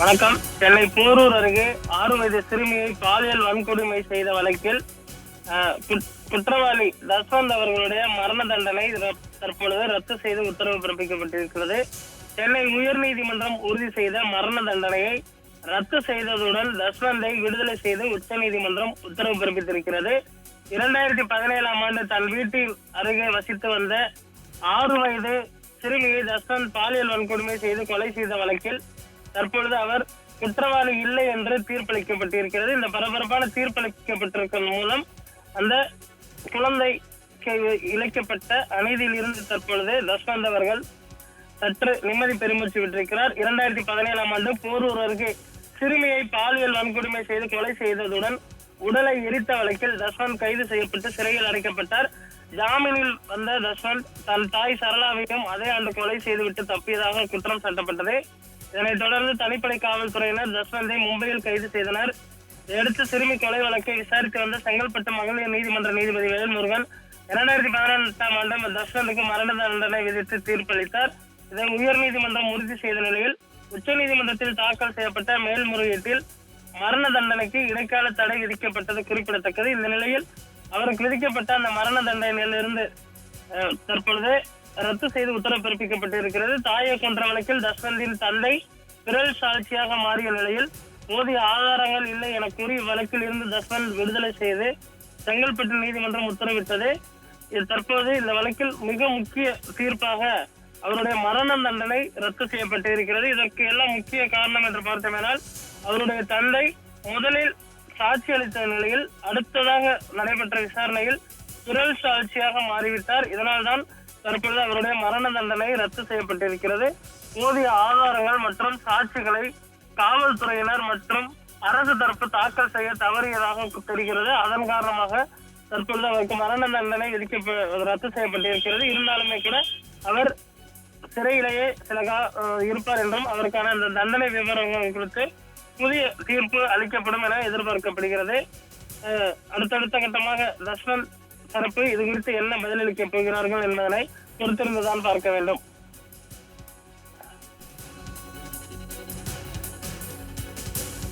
வணக்கம். சென்னை போரூர் அருகே ஆறு வயது சிறுமியை பாலியல் வன்கொடுமை செய்த வழக்கில் குற்றவாளி தஸ்வந்த் அவர்களுடைய மரண தண்டனை தற்பொழுது ரத்து செய்து உத்தரவு பிறப்பிக்கப்பட்டிருக்கிறது. சென்னை உயர்நீதிமன்றம் உறுதி செய்த மரண தண்டனையை ரத்து செய்ததுடன் தஸ்வந்தை விடுதலை செய்து உச்சநீதிமன்றம் உத்தரவு பிறப்பித்திருக்கிறது. இரண்டாயிரத்தி பதினேழாம் ஆண்டு தன் வீட்டில் அருகே வசித்து வந்த ஆறு வயது சிறுமியை தஸ்வந்த் பாலியல் வன்கொடுமை செய்து கொலை செய்த வழக்கில் தற்பொழுது அவர் குற்றவாளி இல்லை என்று தீர்ப்பளிக்கப்பட்டிருக்கிறது. இந்த பரபரப்பான தீர்ப்பளிக்கப்பட்டிருப்பதன் மூலம் அந்த குழந்தை இழைக்கப்பட்ட அநீதியில் இருந்து தற்பொழுது தஸ்வந்த் அவர்கள் சற்று நிம்மதி பெருமூச்சு விட்டிருக்கிறார். இரண்டாயிரத்தி பதினேழாம் ஆண்டு போரூர் சிறுமியை பாலியல் வன்கொடுமை செய்து கொலை செய்ததுடன் உடலை எரித்த வழக்கில் தஸ்வந்த் கைது செய்யப்பட்டு சிறையில் அடைக்கப்பட்டார். ஜாமீனில் வந்த தஸ்வந்த் தன் தாய் சரளாவையும் அதே ஆண்டு கொலை செய்துவிட்டு தப்பியதாக குற்றம் சாட்டப்பட்டது. இதனைத் தொடர்ந்து தனிப்படை காவல்துறையினர் ஜஸ்வந்தை மும்பையில் கைது செய்தனர். இதையடுத்து சிறுமி கொலை வழக்கை விசாரித்து வந்த செங்கல்பட்டு மகளிர் நீதிமன்ற நீதிபதி வேல்முருகன் இரண்டாயிரத்தி பதினெட்டாம் ஆண்டு தஸ்வந்துக்கு மரண தண்டனை விதித்து தீர்ப்பளித்தார். இதை உயர்நீதிமன்றம் உறுதி செய்த நிலையில் உச்சநீதிமன்றத்தில் தாக்கல் செய்யப்பட்ட மேல்முறையீட்டில் மரண தண்டனைக்கு இடைக்கால தடை விதிக்கப்பட்டது குறிப்பிடத்தக்கது. இந்த நிலையில் அவருக்கு விதிக்கப்பட்ட அந்த மரண தண்டனையிலிருந்து தற்பொழுது ரத்து செய்து உத்தரவு பிறப்பிக்கப்பட்டிருக்கிறது தாயை கொன்ற வழக்கில் தஷ்வந்தின் தந்தை பிறல் சாட்சியாக மாறிய நிலையில் போதிய ஆதாரங்கள் இல்லை என கூறி வழக்கில் இருந்து தஷ்வந்த் விடுதலை செய்து செங்கல்பட்டு நீதிமன்றம் உத்தரவிட்டது. இது தற்போது இந்த வழக்கில் மிக முக்கிய தீர்ப்பாக அவருடைய மரண தண்டனை ரத்து செய்யப்பட்டிருக்கிறது. இதற்கு எல்லாம் முக்கிய காரணம் என்று பார்த்தோமேனால் அவருடைய தந்தை முதலில் சாட்சி அளித்த நிலையில் அடுத்ததாக நடைபெற்ற விசாரணையில் விரல் சாட்சியாக மாறிவிட்டார். இதனால்தான் தற்பொழுது அவருடைய மரண தண்டனை ரத்து செய்யப்பட்டிருக்கிறது. போதிய ஆதாரங்கள் மற்றும் சாட்சிகளை காவல்துறையினர் மற்றும் அரசு தரப்பு தாக்கல் செய்ய தவறியதாக தெரிகிறது. அதன் காரணமாக தற்பொழுது அவருக்கு மரண தண்டனை விதிக்க ரத்து செய்யப்பட்டிருக்கிறது. இருந்தாலுமே கூட அவர் சிறையிலேயே சில இருப்பார் என்றும் அவருக்கான அந்த தண்டனை விவரங்கள் குறித்து புதிய தீர்ப்பு அளிக்கப்படும் என எதிர்பார்க்கப்படுகிறது. அடுத்தடுத்த கட்டமாக தஸ்வந்த் தரப்பு இது குறித்து என்ன பதிலளிக்கப் போகிறார்கள் என்பதனை பொறுத்திருந்துதான் பார்க்க வேண்டும்.